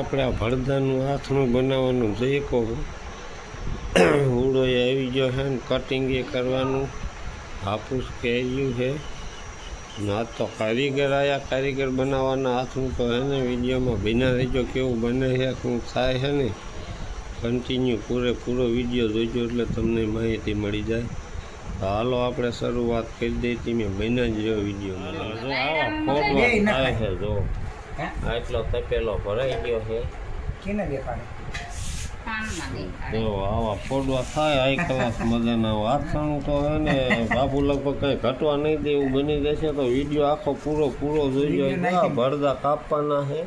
આપણે આ ભળદાનું હાથનું બનાવવાનું જઈએ કહો ઉડો એ આવી ગયો છે ને કટિંગ એ કરવાનું હાફૂસ કેર્યું છે ના તો કારીગર આયા કારીગર બનાવવાના હાથનું તો હે ને વિડીયોમાં ભીના રહેજો કેવું બને છે શું થાય છે ને. કન્ટિન્યુ પૂરેપૂરો વીડિયો જોઈજો એટલે તમને માહિતી મળી જાય. હાલો આપણે શરૂઆત કરી દઈ હતી મેં બન્યા જ રહ્યો વિડીયોમાં. જો આવા ફોટો થાય છે જો. હે? આ એટલો તપેલો ભરાઈ ગયો છે. કેને દેખાડે? આવા ફોડવા થાય હાઈ ક્લાસ મજાના વાસણ તો હે ને બાબુ લગભગ કઈ ઘટવા નહીં દે એવું બની જશે તો વીડિયો આખો પૂરો પૂરો જોઈ નાખી ભરદા કાપવાના છે.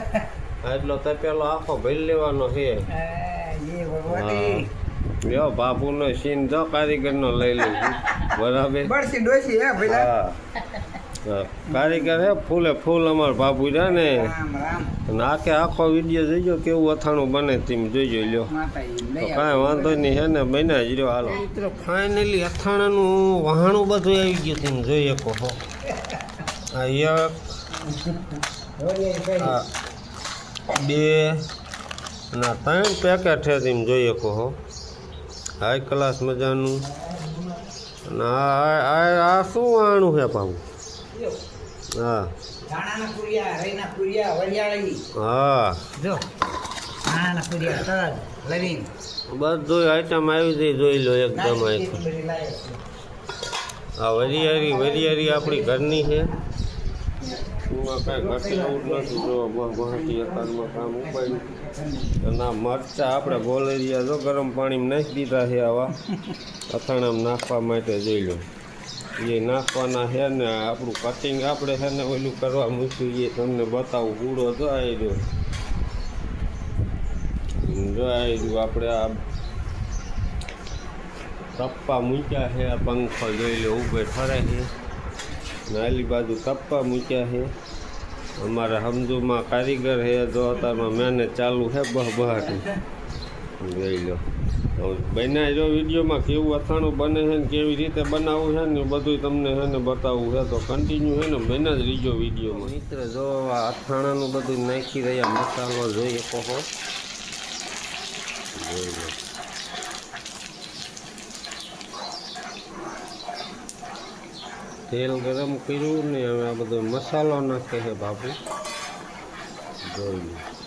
આ એટલો તપેલો આખો ભરી લેવાનો છે. લ્યો બાપુનો સીન જો કારીગરનો લઈ છું. બરાબર? બળસી ડોસી હે. કારીગર હે ફૂલે ફૂલ અમાર બાપુ રહ્યા ને. આખે આખો વીડિયો જોઈજો કેવું અથાણું બને તેમ જોઈજો લ્યો. કાંઈ વાંધો નહીં હે ને બન્યા જ રહ્યો હાલો. મિત્રો ફાઇનલી અથાણાનું વહાણું બધું આવી ગયું તમે જોઈએ કહો. આ એક આ બે ના ત્રણ પેકેટ છે તેમ જોઈએ કહો. હાઈ ક્લાસ મજાનું. ના આ આ- આ આ શું વાણું છે પાછું? હા. ધાણાના રઈના વરિયાળી. હા. જો ધાણાના પુરિયા તલ લવિંગ. બધું આઈટમ આવી જઈ જોઈ લો એકદમ આ વરિયારી વરિયારી આપણી ઘરની છે. એમાં કાંઈ ઘટે એવું જ નથી જો ગુવાહાટી અતારમાં કામ ઉપાડ્યું. અને મરચાં આપણે બોલેરિયા જો ગરમ પાણીમાં નાખી દીધા છે આવા. અથાણામાં નાખવા માટે જોઈ લો. એ નાખવાના છે ને આપણું કટિંગ આપણે છે ને ઓલું કરવા મૂક્યું એ તમને બતાવું. પૂરો જો આવી રહ્યો જો આવી આપણે આ તપ્પા મૂક્યા છે. આ પંખો જોઈ લો ઉભે ફરે છે. નાલી બાજુ તપ્પા મૂક્યા છે. અમારા સમજુમાં કારીગર છે. જો અત્યારમાં મહેનત ચાલુ છે બહ બહાટી જોઈ લો. બન્યા જો વિડીયોમાં કેવું અથાણું બને છે ને કેવી રીતે બનાવવું છે ને બધું તમને છે ને બતાવવું છે. તો કન્ટિન્યુ છે ને બન્યા જ રીજો વિડીયોમાં. મિત્ર, જો અથાણાનું બધું નાખી રહ્યા મસાલો જોઈએ કહો. તેલ ગરમ કર્યું ને હવે આ બધો મસાલો નાખે છે બાપુ. જોઈ લો.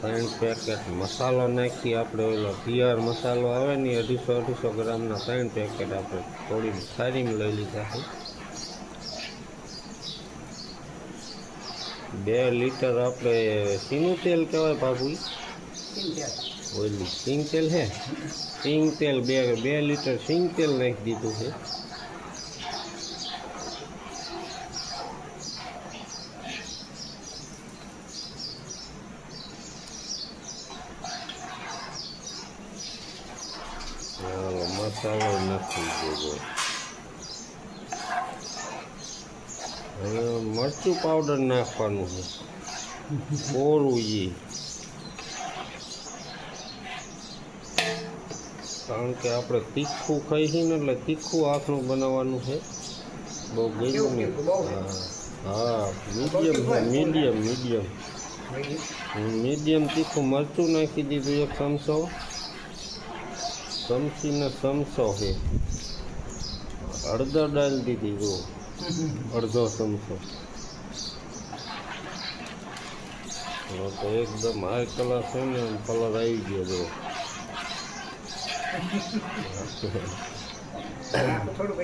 ત્રણ પેકેટ મસાલો નાખી આપણે ઓલો પિયર મસાલો આવે ને અઢીસો અઢીસો ગ્રામના ત્રણ પેકેટ આપણે થોડી સારીમાં લઈ લીધા છે. બે લીટર આપણે સીનું તેલ કહેવાય બાપુ ઓલી સિંગ તેલ હે? સિંગ તેલ, બે બે લીટર સિંગ તેલ નાખી દીધું છે. ચાલો મસાલો નાખી દેજો હવે મરચું પાવડર નાખવાનું છે કોરું ઈ કારણ કે આપણે તીખું ખાઈ છીએ ને એટલે તીખું આખનું બનાવવાનું છે બહુ ગયું ને કેવું, બહુ? હા હા મીડિયમ છે મીડિયમ મીડિયમ મીડિયમ તીખું મરચું નાખી દીધું એક ચમચો ચમચીને ચમચો છે અડધો ડાલ દીધી જો અડધો હવે તો એકદમ હાઈ કલર છે ને કલર આવી ગયો જો થોડું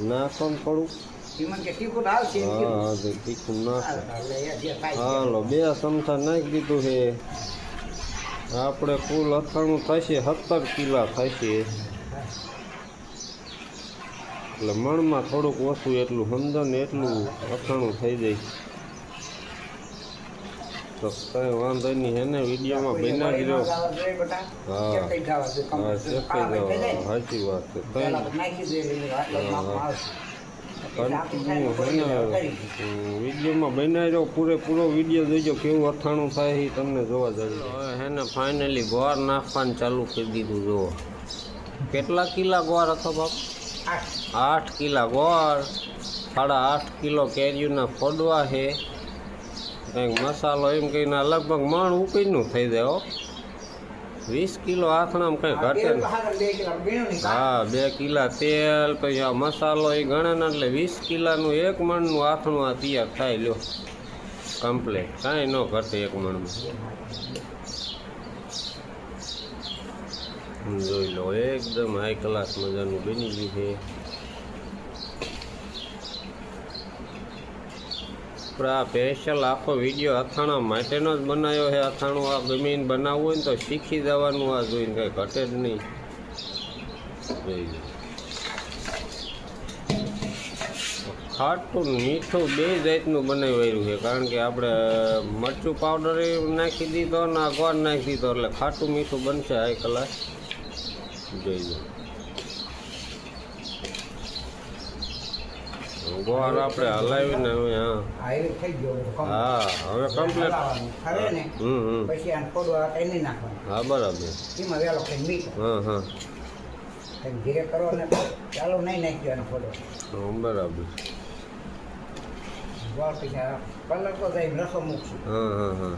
નાખો ને હા. હા નાખો. હાલ, બે ચમચા નાખી દીધું છે આપણે કુલ અથાણું થશે સત્તર કિલા થશે. એટલે મણમાં થોડુંક ઓછું એટલું સમજણ એટલું અથાણું થઈ જાય. તો કઈ વાંધો નહીં હે. ને વિડીયોમાં બન્યા જ રહ્યો હા. હા. સાચી વાત છે. પહેલા કઈ તો નાખી દઈએ, આટલો હા, માપમાં હા. આવશે. પછી આપી થાય કન્ટિન્યુ ને હે કોઈ ને કરી. હમ, વિડીયોમાં બનાવી રહ્યો પૂરેપૂરો વીડિયો જોઈજો કેવું અથાણું થાય એ તમને જોવા જશે હે ફાઇનલી ગોળ નાખવાનું ચાલુ કરી દીધું જુઓ કેટલા કિલા ગોળ હતો બાપ આઠ. કિલા ગોળ સાડા આઠ કિલો કેરીઓના ફોડવા છે કંઈક મસાલો એમ કહીને લગભગ મણ ઉપીનું થઈ જાય વીસ કિલો આથણામાં કંઈ ઘટે નહીં. હા બે કિલા તેલ પછી આ મસાલો એ ગણે એટલે વીસ કિલાનું એક મણનું આથણું આ તૈયાર થાય લ્યો. કમ્પ્લેટ કાંઈ ન ઘટે એક મણમાં. જોઈ લો એકદમ હાઈ ક્લાસ મજાનું બની ગયું છે આપણે આ સ્પેશિયલ આખો વીડિયો અથાણા માટેનો જ બનાવ્યો છે. અથાણું આ ગમીને બનાવવું હોય ને તો શીખી જવાનું આ જોઈને કંઈ ઘટે જ નહીં. ખાટું મીઠું બે જાતનું બનાવેલું છે. કારણ કે આપણે મરચું પાવડર નાખી દીધો ને આ ગોળ નાખી દીધો એટલે ખાટું મીઠું બનશે આ કલાક. જોઈ લો. ગોળ આપણે હલાવીને હવે હા. થઈ ગયો હા હવે કમ્પ્લીટ. ખરે ને હમ પછી આને આ કઈ નહીં નાખવાનું. હા બરાબર. એમાં વેલો કઈ મીઠ હા હા. ધીરે કરો ને ચાલો નહીં નાખી આને હા, બરાબર. ગોળ પછી આ કલર તો જાય રસો મૂકશું. હા હા હા.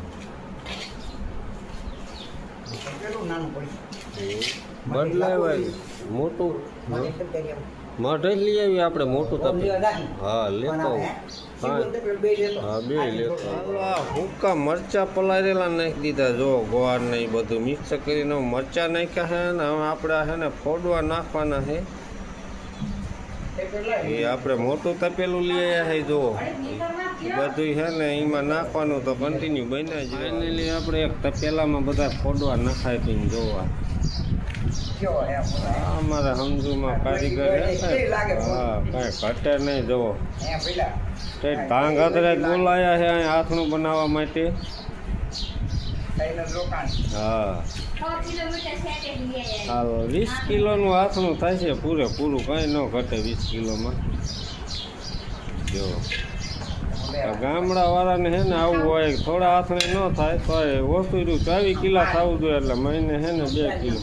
કેટલું નાનું પડશે બદલાવાય મોટું? મઢે લઈ આવી આપણે મોટું તપે? હા લેતો હા. બે લેતો. હુક્કા મરચા પલાળેલા નાખી દીધા. જો ગોવાર ને એ બધું મિક્સ કરીને મરચા નાખ્યા છે ને હવે આપણે છે ને ફોડવા નાખવાના છે એ આપણે મોટું તપેલું લઈ આવ્યા છે જો. બધું છે ને એમાં નાખવાનું તો કન્ટિન્યુ બન્યા જ ફાઇનલી આપણે એક તપેલામાં બધા ફોડવા નાખાય પીને જોવા. અમારા સમજુમાં કારીગર હા કાંઈ ઘટે નહીં જોવો હે તે ધાંગ હાથરે બોલાયા છે અહીં હાથનું બનાવવા માટે? હા. વીસ કિલોનું હાથનું થાય છે પૂરેપૂરું કાંઈ ન ઘટે વીસ કિલોમાં. જો ગામડાવાળાને છે ને આવું હોય થોડા હાથને ન થાય તો એ ઓછું ચાવી કિલા થવું જોઈએ એટલે મહિને છે ને બે કિલો.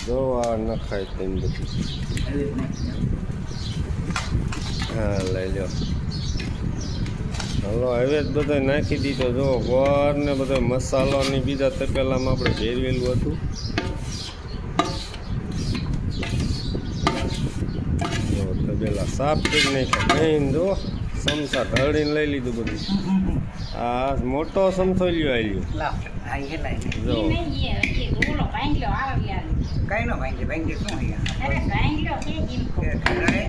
જોવા નખાય તેમ બધું હા લઈ લો હલો હવે જ બધો નાખી દીધો જો ગોર ને બધો મસાલો ને બીજા તપેલામાં આપણે ભેરવેલું હતું જો તપેલા સાફ કરી નાખ્યા કહીને જો સમસા ઢળીને લઈ લીધું બધું આ મોટો સમસો લ્યો આવી લ્યો આ જો આવે યાર. કઈ નો ભાંગે ભાંગે શું અહીંયા અરે ભાંગ્યો છે એમ કહું. એ ખરાએ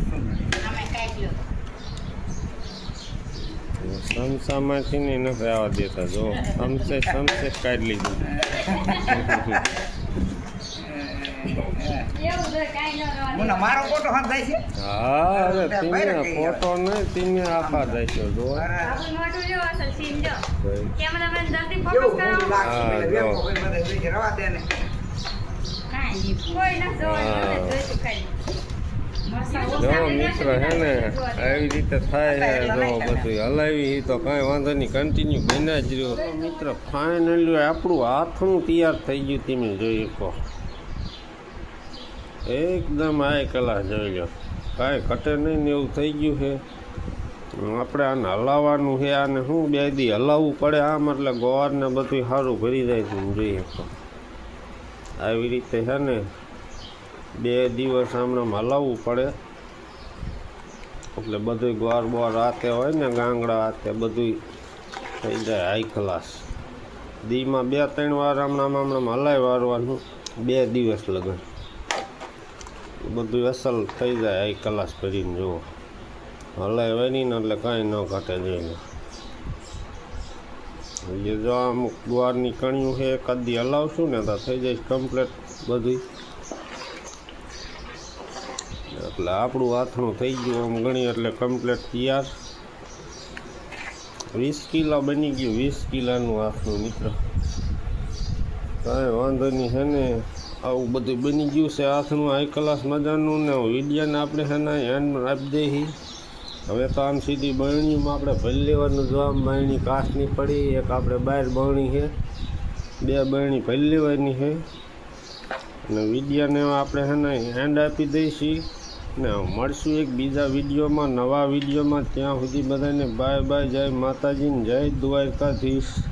શું આમે કાઢ્યો. સમસામાંથી ને નથી આવવા દેતા જો સમસે સમસે કાઢી લીધું એવું તો કાંઈ ન રહેવા દે. મુના મારો ફોટો હાથ થાય છે? હા અરે તીને ફોટો નહીં તીને આખા જાય છે જો અસલ સીન. કેમેરામેન જલ્દી ફોકસ કરો. દે ને. કોઈ ના મિત્ર હે ને આવી રીતે થાય છે જો બધું હલાવી તો કાંઈ વાંધો નહીં કન્ટિન્યુ બન્યા જ રહ્યો. મિત્ર ફાઇનલી આપણું હાથનું તૈયાર થઈ ગયું તમે જોઈ શકો. એકદમ હાઈ કલા જોઈ લો. કાંઈ ઘટે નહીં ને એવું થઈ ગયું છે. આપણે આને હલાવવાનું છે, આને શું બે દી હલાવવું પડે આમ, એટલે ગોવારને બધું સારું ભરી જાય છે જોઈએ. તો આવી રીતે છે ને બે દિવસ હમણાં હલાવવું પડે. એટલે બધું ગોર બોર હાથે હોય ને, ગાંગડા હાથે બધું થઈ જાય હાઈ ક્લાસ દીમાં બે, ત્રણ વાર હમણાં હમણાં હલાવી વારવાનું. બે દિવસ લગન. બધું અસલ થઈ જાય એક કલાસ કરીને જુઓ. હલાય વળી ને એટલે કાંઈ ન ઘટે જોઈને. એ જો અમુક ગુવારની કણિયું છે કદી હલાવશું ને તો થઈ જાય કમ્પ્લેટ બધી એટલે આપણું હાથનું થઈ ગયું આમ ગણી એટલે કમ્પ્લેટ તૈયાર. વીસ કિલો બની ગયું, વીસ કિલોનું હાથનું મિત્ર. કાંઈ વાંધો નહીં છે ને? આવું બધું બની ગયું છે. હાથનું હાઈ ક્લાસ મજાનું ને વિડિયાને આપણે છે ને એન્ડ આપી દઈએ હવે તો આમ સીધી બરણીમાં આપણે ભરી લેવાનું. જો આમ બરણી કાચની પડી, એક આપણે બહાર બરણી છે. બે બરણી ભરી લેવાની છે. ને વિડિયાને આપણે છે ને એન્ડ આપી દઈશી. ને મળશું એક બીજા વિડીયોમાં, નવા વિડીયોમાં. ત્યાં સુધી બધાને બાય બાય જય માતાજીને જય દ્વારકાધીશ.